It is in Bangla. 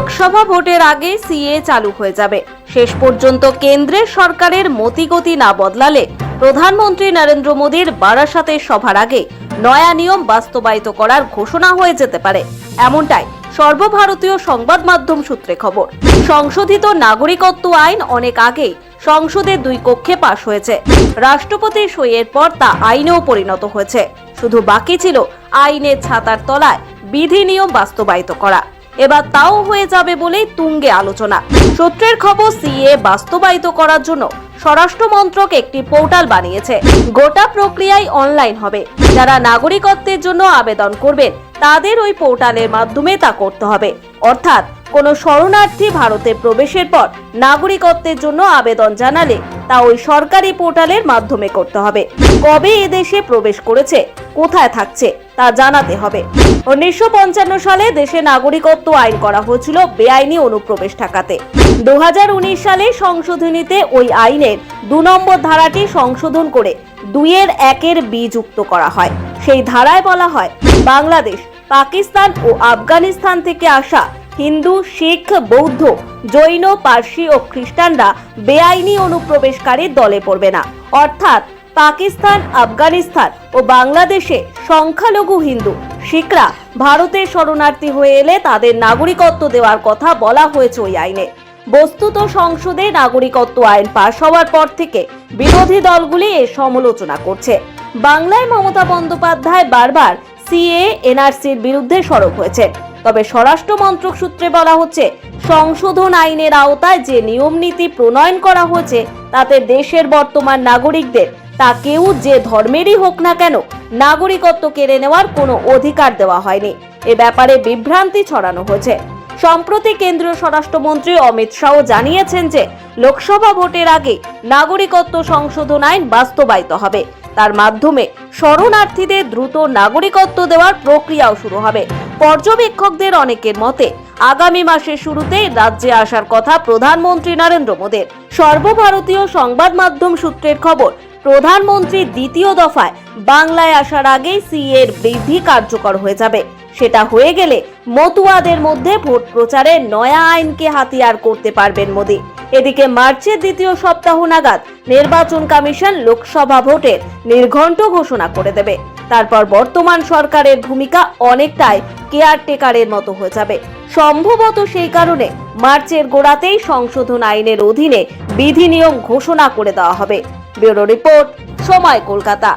লোকসভা ভোটের আগে সিএ চালু হয়ে যাবে। শেষ পর্যন্ত কেন্দ্রের সরকারের মতিগতি না বদলালে প্রধানমন্ত্রী নরেন্দ্র মোদীর বারাসাতের সভার আগে নয়া নিয়ম বাস্তবায়িত করার ঘোষণা হয়ে যেতে পারে। এমনটাই সর্বভারতীয় সংবাদ মাধ্যম সূত্রে খবর। সংশোধিত নাগরিকত্ব আইন অনেক আগেই সংসদের দুই কক্ষে পাশ হয়েছে। রাষ্ট্রপতির সইয়ের পর তা আইনেও পরিণত হয়েছে। শুধু বাকি ছিল আইনের ছাতার তলায় বিধি নিয়ম বাস্তবায়িত করা। এবার তাও হয়ে যাবে বলেই তুঙ্গে আলোচনা। সূত্রের খবর, সিএ বাস্তবায়িত করার জন্য স্বরাষ্ট্র মন্ত্রক একটি পোর্টাল বানিয়েছে। গোটা প্রক্রিয়াই অনলাইন হবে। যারা নাগরিকত্বের জন্য আবেদন করবেন, তাদের ওই পোর্টালের মাধ্যমে তা করতে হবে। অর্থাৎ কোনো শরণার্থী ভারতে প্রবেশের পর নাগরিকত্বের জন্য আবেদন জানালে তা ওই সরকারি পোর্টালের মাধ্যমে করতে হবে। কবে এদেশে প্রবেশ করেছে, কোথায় থাকছে, তা জানাতে হবে। উনিশশো পঞ্চান্ন সালে দেশে নাগরিকত্ব আইন করা হয়েছিল বেআইনি অনুপ্রবেশ ঠেকাতে দু হাজার উনিশ সালে সংশোধনীতে ওই আইনের দু নম্বর ধারাটি সংশোধন করে দুইয়ের একের বি যুক্ত করা হয়। সেই ধারায় বলা হয়, বাংলাদেশ, পাকিস্তান ও আফগানিস্তান থেকে আসা হিন্দু, শিখ, বৌদ্ধ, জৈন, পার্সি ও খ্রিস্টানরা বেআইনি অনুপ্রবেশকারীর দলে পড়বে না। অর্থাৎ পাকিস্তান, আফগানিস্তান ও বাংলাদেশে সংখ্যালঘু হিন্দু, শিখরা ভারতের শরণার্থী হয়ে এলে তাদের নাগরিকত্ব দেওয়ার কথা বলা হয়েছে ওই আইনে। বস্তুত সংসদে নাগরিকত্ব আইন পাশ হওয়ার পর থেকে বিরোধী দলগুলি এর সমালোচনা করছে। বাংলায় মমতা বন্দ্যোপাধ্যায় বারবার সিএ এনআরসির বিরুদ্ধে সরব হয়েছে। তবে স্বরাষ্ট্র মন্ত্রক সূত্রে বলা হচ্ছে, সংশোধন আইনের আওতায় যে নিয়ম নীতি প্রণয়ন করা হয়েছে, তাতে দেশের বর্তমান নাগরিকদের, তা কেউ যে ধর্মেরই হোক না কেন, নাগরিকত্ব কেড়ে নেওয়ার কোনো অধিকার দেওয়া হয়নি। এ ব্যাপারে বিভ্রান্তি ছড়ানো হয়েছে। সম্প্রতি কেন্দ্রীয় স্বরাষ্ট্রমন্ত্রী অমিত শাহ জানিয়েছেন যে, লোকসভা ভোটের আগে নাগরিকত্ব সংশোধন আইন বাস্তবায়িত হবে। তার মাধ্যমে শরণার্থীদের দ্রুত নাগরিকত্ব দেওয়ার প্রক্রিয়াও শুরু হবে। পর্যবেক্ষকদের অনেকের মতে, আগামী মাসের শুরুতেই রাজ্যে আসার কথা প্রধানমন্ত্রী নরেন্দ্র মোদীর। সর্বভারতীয় সংবাদ মাধ্যম সূত্রের খবর, প্রধানমন্ত্রী দ্বিতীয় দফায় বাংলায় আসার আগেই সিএর বৃদ্ধি কার্যকর হয়ে যাবে। সেটা হয়ে গেলে মতুয়াদের মধ্যে ভোট প্রচারে নয়া আইনকে হাতিয়ার করতে পারবেন মোদী। এদিকে মার্চের দ্বিতীয় সপ্তাহ নাগাদ নির্বাচন কমিশন লোকসভা ভোটের নির্ঘণ্ট ঘোষণা করে দেবে। তারপর বর্তমান সরকারের ভূমিকা অনেকটাই কেয়ারটেকারের মতো হয়ে যাবে। সম্ভবত সেই কারণে মার্চের গোড়াতেই সংশোধন আইনের অধীনে বিধি নিয়ম ঘোষণা করে দেওয়া হবে। ব্যুরো রিপোর্ট, সময় কলকাতা।